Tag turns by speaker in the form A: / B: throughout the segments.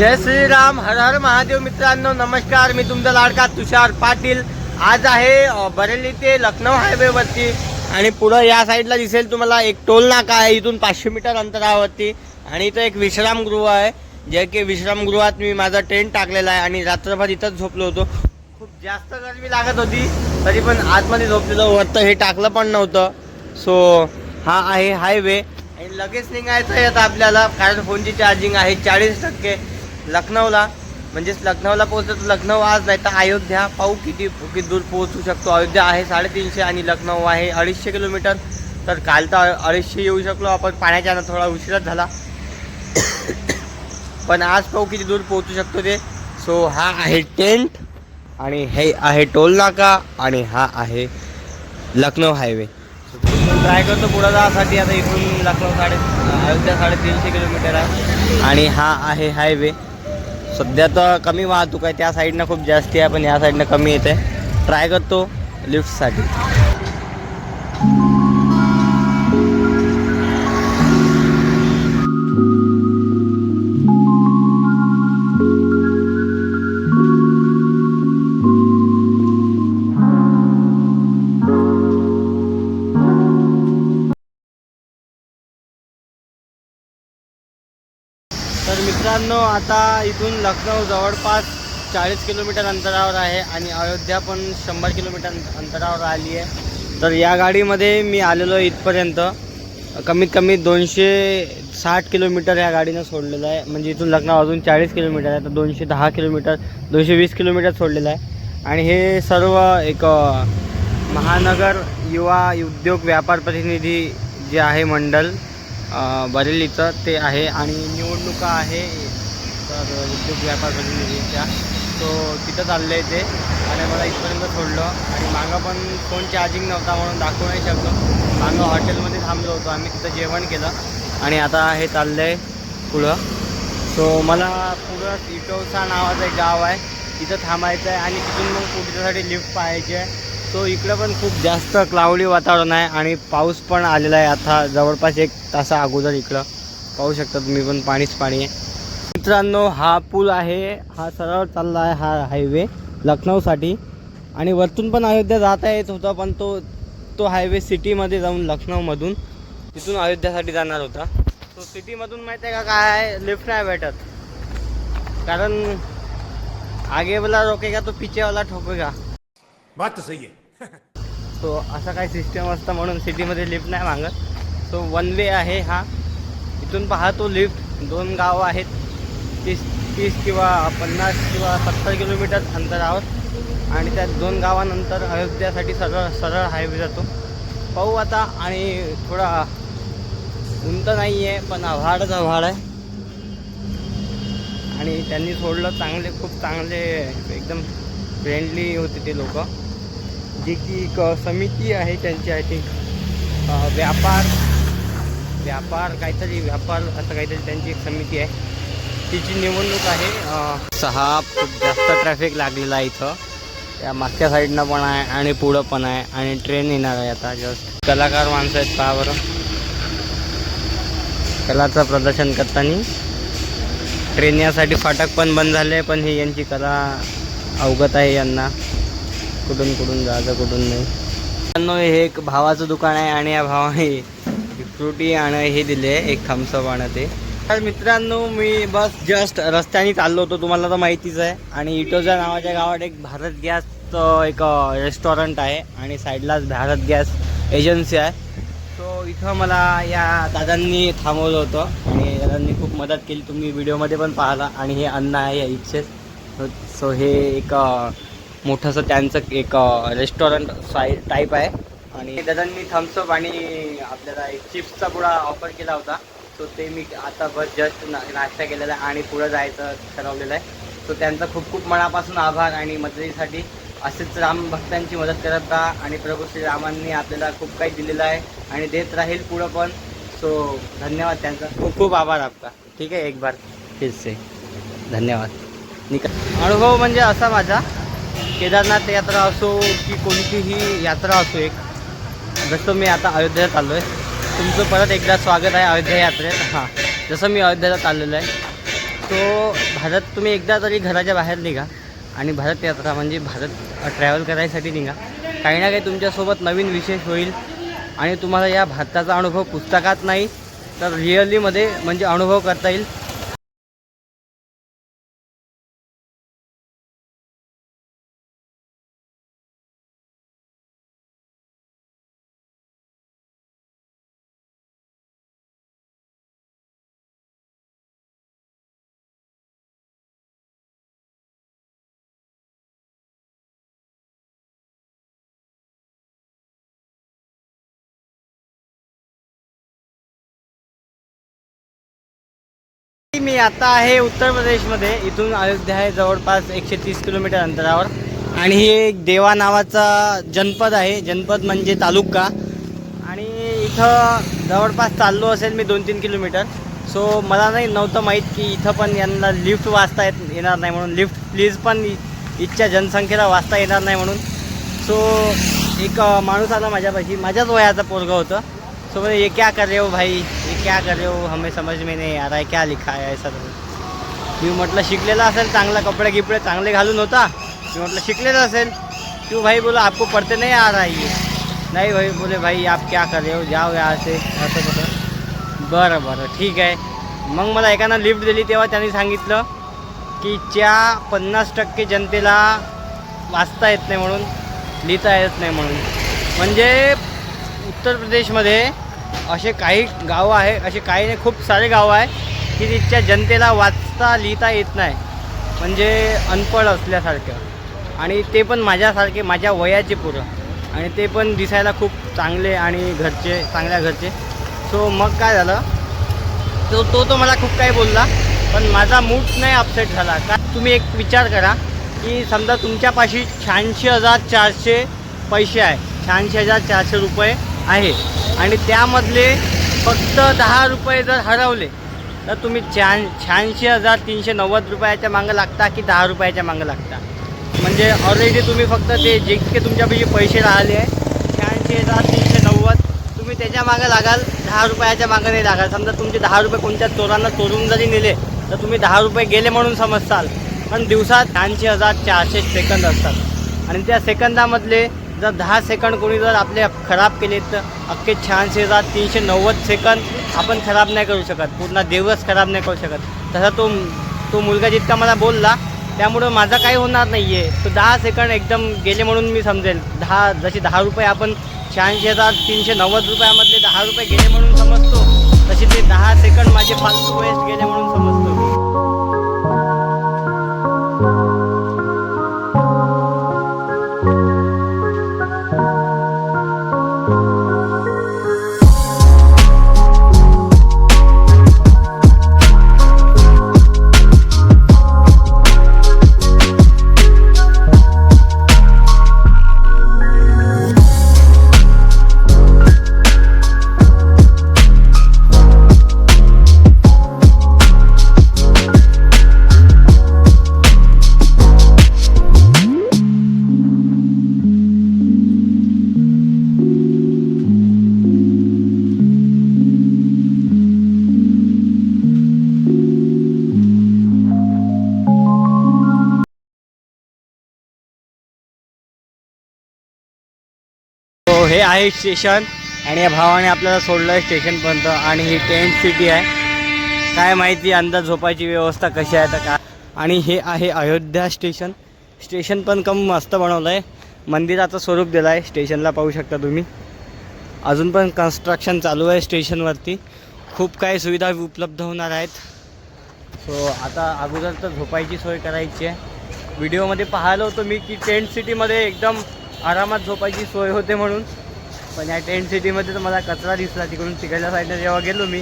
A: जय श्रीराम हर हर महादेव मित्रांनो नमस्कार. मी तुमचा लाडका तुषार पाटील. आज आहे बरेली ते लखनौ हायवेवरती आणि पुढं या साईडला दिसेल तुम्हाला एक टोल नाका आहे. इथून पाचशे मीटर अंतरावरती. आणि इथं एक विश्रामगृह आहे जे की विश्रामगृहात मी माझा टेंट टाकलेला आहे. आणि रात्रभर इथंच झोपलो होतो. खूप जास्त गरमी लागत होती तरी पण आतमध्ये झोपलेलं. वरतं हे टाकलं पण नव्हतं. सो हा आहे हायवे आणि लगेच निघायचं आहे आता आपल्याला कारण फोनची चार्जिंग आहे चाळीस टक्के. लखनौला. म्हणजेच लखनौला पोहोचतो तर लखनौ आज नाही तर अयोध्या. पाहू किती किती दूर पोहोचू शकतो. अयोध्या आहे साडेतीनशे आणि लखनौ आहे अडीचशे किलोमीटर. तर काल तर अडीचशे येऊ शकलो. आपण पाण्याच्या थोडा उशिराच झाला. पण आज पाहू किती दूर पोहोचू शकतो ते. सो हा आहे टेंट आणि हे आहे टोल नाका आणि हा आहे लखनौ हायवे. ट्राय करतो पुढं जाण्यासाठी. आता इथून लखनौ साडे अयोध्या साडेतीनशे किलोमीटर आहे. आणि हा आहे हायवे. सध्या तर कमी वाहतूक आहे. त्या साईडनं खूप जास्ती आहे पण या साईडनं कमी येते. ट्राय करतो लिफ्टसाठी मित्रांनो आता इथून लखनौ जवळपास चाळीस किलोमीटर अंतरावर आहे आणि अयोध्या पण शंभर किलोमीटर अंतरावर आली आहे. तर या गाडीमध्ये मी आलेलो आहे इथपर्यंत. कमीत कमी दोनशे साठ किलोमीटर या गाडीनं सोडलेलं आहे. म्हणजे इथून लखनौ अजून चाळीस किलोमीटर आहे तर दोनशे दहा किलोमीटर दोनशे वीस किलोमीटर सोडलेलं आहे. आणि हे सर्व एक महानगर युवा उद्योग व्यापार प्रतिनिधी जे आहे मंडल बरेलीचं ते आहे. आणि निवडणुका आहे तर उद्योग व्यापार प्रतिनिधीच्या. तो तिथं चाललं आहे ते. आणि मला इथपर्यंत सोडलं. आणि मागं पण फोन चार्जिंग नव्हता म्हणून दाखवू नाही शकलो. मागं हॉटेलमध्ये थांबलो होतो आम्ही. तिथं जेवण केलं. आणि आता हे चाललं आहे पुढं. सो मला पुढं इटोसा नावाचं एक गाव आहे. तिथं थांबायचं आहे आणि तिथून मग पुढच्यासाठी लिफ्ट पाहायची आहे. सो इकडं पण खूप जास्त क्लाउडी वातावरण आहे. आणि पाऊस पण आलेला आहे. आता जवळपास एक तासा अगोदर इकडं. पाहू शकता तुम्ही पण पाणीच पाणी आहे. मित्रांनो हा पूल आहे. हा सरळ चालला आहे हा हायवे लखनौसाठी. आणि वरतून पण अयोध्या जाता येत होता पण तो तो हायवे सिटीमध्ये जाऊन लखनौमधून तिथून अयोध्यासाठी जाणार होता. तो सिटीमधून माहिती आहे का काय? लिफ्ट नाही भेटत. कारण आगे वाला रोकेगा तो पीछे वाला ठोकेगा
B: बात तो सही है।
A: सो असा काही सिस्टम असतं म्हणून सिटीमध्ये लिफ्ट नाही मागत. सो वन वे आहे हा. इथून पाहतो लिफ्ट दोन गावं आहेत. तीस तीस किंवा पन्नास किंवा सत्तर किलोमीटर अंतरावर आणि त्या दोन गावानंतर अयोध्यासाठी सरळ सरळ हायवे जातो. पाहू आता आणि थोडा उंत नाही आहे पण आव्हाडच आव्हाड आहे. आणि त्यांनी सोडलं चांगले खूप चांगले एकदम फ्रेंडली होते ते लोक. जी की एक समिती आहे त्यांची आय थिंक व्यापार व्यापार काहीतरी व्यापार असं काहीतरी त्यांची एक समिती आहे. तिची निवडणूक आहे सहा खूप जास्त ट्रॅफिक लागलेला आहे इथं. त्या मागच्या साईडनं पण आहे आणि पुढं पण आहे आणि ट्रेन येणार आहे आता जस्ट कलाकार माणसं आहेत पहा कलाचं प्रदर्शन करताना. ट्रेन यासाठी फाटक पण बंद झाले पण ही यांची कला अवगत आहे यांना. कुठून कुठून जायचं कुठून नाही. हे एक भावाचं दुकान आहे आणि या भावाने फ्रुटी आणि हे दिले एक थम्सअप आणि ते. तर मित्रांनो मी बस जस्ट रस्त्याने चाललो होतो तुम्हाला तर माहितीच आहे. आणि इटोजा नावाच्या गावात एक भारत गॅसचं एक रेस्टॉरंट आहे आणि साईडलाच भारत गॅस एजन्सी आहे. सो इथं मला या दादांनी थांबवलं होतं आणि दादांनी खूप मदत केली. तुम्ही व्हिडिओमध्ये पण पाहिला आणि हे अन्न आहे या इच्छेत सो हे एक मोठंसं त्यांचं एक रेस्टॉरंट साई टाईप आहे. आणि दादांनी थम्सअप आणि आपल्याला एक चिप्सचा पुढा ऑफर केला होता. सो ते मी आता बस जस्ट ना नाश्ता केलेला आहे आणि पुढं जायचं ठरवलेलं आहे. सो त्यांचा खूप खूप मनापासून आभार आणि मदतीसाठी असेच राम भक्तांची मदत करत राहा आणि प्रभू श्रीरामांनी आपल्याला खूप काही दिलेलं आहे आणि देत राहील पुढं पण. सो धन्यवाद त्यांचा. खूप खूप आभार आपका. ठीक आहे एक बार फिर से धन्यवाद. निका अनुभव म्हणजे असा माझा. केदारनाथ यात्रा असो की कोणतीही यात्रा असो एक जसं मी आता अयोध्येत आलो आहे तुमचं परत एकदा स्वागत आहे अयोध्या यात्रेत हां. जसं मी अयोध्याला चाललेलो आहे तो भारत तुम्ही एकदा तरी घराच्या बाहेर निघा आणि भारत यात्रा म्हणजे भारत ट्रॅव्हल करायसाठी निघा. काही ना काही तुमच्यासोबत नवीन विशेष होईल आणि तुम्हाला या भारताचा अनुभव पुस्तकात नाही तर रिअलीमध्ये म्हणजे अनुभव करता येईल. मी आता आहे उत्तर प्रदेशमध्ये. इथून अयोध्या आहे जवळपास एकशे तीस किलोमीटर अंतरावर. आणि हे एक देवा नावाचा जनपद आहे. जनपद म्हणजे तालुका. आणि इथं जवळपास चाललो असेल मी दोन तीन किलोमीटर. सो मला नाही नव्हतं माहीत की इथं पण यांना लिफ्ट वाचता येत येणार नाही म्हणून. लिफ्ट प्लीज पण इथच्या जनसंख्येला वाचता येणार नाही म्हणून. सो एक माणूस आला माझ्यापाशी. माझ्याच वयाचा पोरगा होतं. सो बोले ये क्या कर रे हो भाई? क्या कर रहे हो? हमें समझ में नहीं आ रहा है क्या लिखा है ऐसा तर मी म्हटलं शिकलेला असेल चांगला कपडे गिपडे चांगले घालून होता? मी म्हटलं शिकलेला असेल? क्यों भाई बोला आपको पढ़ते नहीं आ रहा है ये? भाई बोले भाई आप क्या कर रहे हो? जाओ या असे असं कसं बरं बरं ठीक आहे. मग मला एकानं लिफ्ट दिली तेव्हा त्यांनी सांगितलं की च्या पन्नास टक्के जनतेला वाचता येत नाही म्हणून लिहिता येत नाही म्हणून. म्हणजे उत्तर प्रदेशमध्ये असे काही गावं आहे असे काही नाही खूप सारे गावं आहे की तिथच्या जनतेला वाचता लिहिता येत नाही. म्हणजे अनपढ असल्यासारखं. आणि ते पण माझ्यासारखे माझ्या वयाचे पुरं. आणि ते पण दिसायला खूप चांगले आणि घरचे चांगल्या घरचे. सो मग काय झालं? तो तो तो मला खूप काही बोलला पण माझा मूड नाही अपसेट झाला. का तुम्ही एक विचार करा की समजा तुमच्यापाशी शहाऐंशी हजार चारशे पैसे आहे. शहाऐंशी हजार चारशे रुपये आहे. आणि त्यामधले फक्त दहा रुपये जर हरवले तर तुम्ही छान शहाऐंशी हजार तीनशे नव्वद रुपयाच्या मागं लागता की दहा रुपयाच्या मागं लागता? म्हणजे ऑलरेडी तुम्ही फक्त ते जितके तुमच्यापाशी पैसे राहिले आहे शहाऐंशी हजार तीनशे नव्वद तुम्ही त्याच्या मागं लागाल दहा रुपयाच्या मागं नाही लागाल. समजा तुमचे दहा रुपये कोणत्या चोरांना चोरून जरी नेले तर तुम्ही दहा रुपये गेले म्हणून समजताल पण दिवसात शहाऐंशी हजार चारशे सेकंद असतात. आणि त्या सेकंदामधले जर दहा सेकंड कोणी जर आपले खराब केले तर अख्खे शहाऐंशी जात तीनशे नव्वद सेकंद आपण खराब नाही करू शकत. पूर्ण दिवस खराब नाही करू शकत. तसा तो तो मुलगा जितका मला बोलला त्यामुळं माझा काही होणार नाही आहे तो दहा सेकंड एकदम गेले म्हणून मी समजेल. दहा जसे दहा रुपये आपण शहाऐंशी हजार तीनशे नव्वद रुपयामधले दहा रुपये गेले म्हणून समजतो तसे ते दहा सेकंड माझे फालतू वेस्ट गेले म्हणून समजतो. हे आहे स्टेशन आणि या भावाने आपल्याला सोडलं आहे स्टेशनपर्यंत आणि ही टेंट सिटी आहे. काय माहिती अंदाज झोपायची व्यवस्था कशी आहे तर काय? आणि हे आहे अयोध्या स्टेशन. स्टेशन पण कम मस्त बनवलं आहे मंदिराचं स्वरूप दिलं आहे स्टेशनला पाहू शकता तुम्ही. अजून पण कन्स्ट्रक्शन चालू आहे स्टेशनवरती. खूप काही सुविधा उपलब्ध होणार आहेत. सो आता अगोदर तर झोपायची सोय करायची आहे. व्हिडिओमध्ये पाहिलं होतं मी की टेंट सिटीमध्ये एकदम आरामात झोपायची सोय होते म्हणून. पण या टेंट सिटीमध्ये तर मला कचरा दिसला. तिकडून तिकडल्या साईडला जेव्हा गेलो मी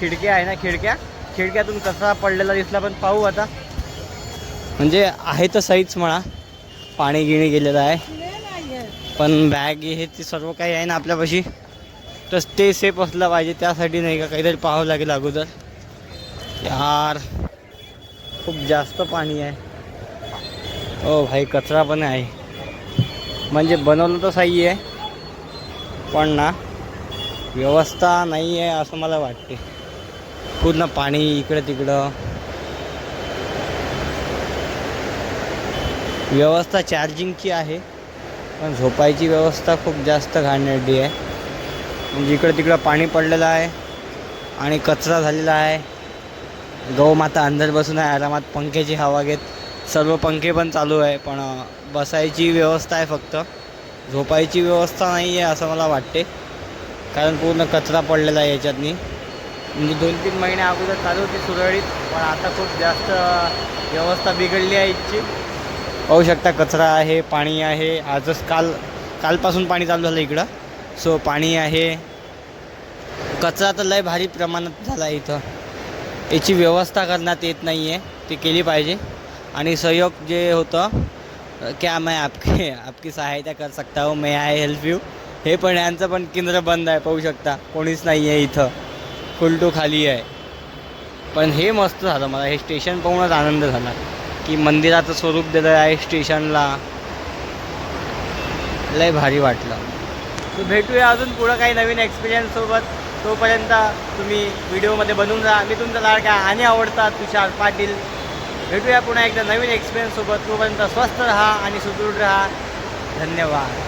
A: खिडक्या आहे ना खिडक्या. खिडक्यातून कचरा पडलेला दिसला पण पाहू आता. म्हणजे आहे तर सहीच म्हणा. पाणी गिणी गेलेलं आहे. पण बॅग हे ते सर्व काही आहे ना आपल्यापाशी. तर ते सेफ असलं पाहिजे. त्यासाठी नाही का काहीतरी पाहावं लागेल अगोदर. यार खूप जास्त पाणी आहे. हो भाई कचरा पण आहे. म्हणजे बनवलं तर सही आहे. पण ना व्यवस्था नाही आहे असं मला वाटते. पूर्ण पाणी इकडं तिकडं. व्यवस्था चार्जिंगची आहे पण झोपायची व्यवस्था खूप जास्त घाणेरडी आहे. म्हणजे इकडं तिकडं पाणी पडलेलं आहे आणि कचरा झालेला आहे. गौमाता अंदर बसून आहे आरामात पंख्याची हवा घेत. सर्व पंखे पण चालू आहे पण बसायची व्यवस्था आहे फक्त. झोपायची व्यवस्था नाही आहे असं मला वाटते. कारण पूर्ण कचरा पडलेला आहे याच्यातनी. म्हणजे दोन तीन महिने अगोदर चालू होती सुरळीत पण आता खूप जास्त व्यवस्था बिघडली आहे इथची. पाहू शकता कचरा आहे पाणी आहे. आजच काल कालपासून पाणी चालू झालं इकडं. सो पाणी आहे. कचरा तर लय भारी प्रमाणात झाला आहे इथं. याची व्यवस्था करण्यात येत नाही आहे ती केली पाहिजे. आणि सहयोग जे होतं क्या मैं आपके आपकी सहायता कर सकता हूँ? मे आय हेल्प यू हे पण यांचं पण केंद्र बंद आहे पाहू शकता. कोणीच नाही आहे इथं. कुलटू खाली आहे. पण हे मस्त झालं मला. हे स्टेशन पाहूनच आनंद झाला. की मंदिराचं स्वरूप दिलं आहे स्टेशनला लय भारी वाटलं. तर भेटूया अजून पुढं काही नवीन एक्सपिरियन्ससोबत तोपर्यंत तुम्ही व्हिडिओमध्ये बनवून राहा. मी तुमचा लाडका आणि आवडता तुषार पाटील. भेटूया पुन्हा एकदा नवीन एक्सपिरियन्ससोबत तोपर्यंत स्वस्थ राहा आणि सुदृढ राहा. धन्यवाद.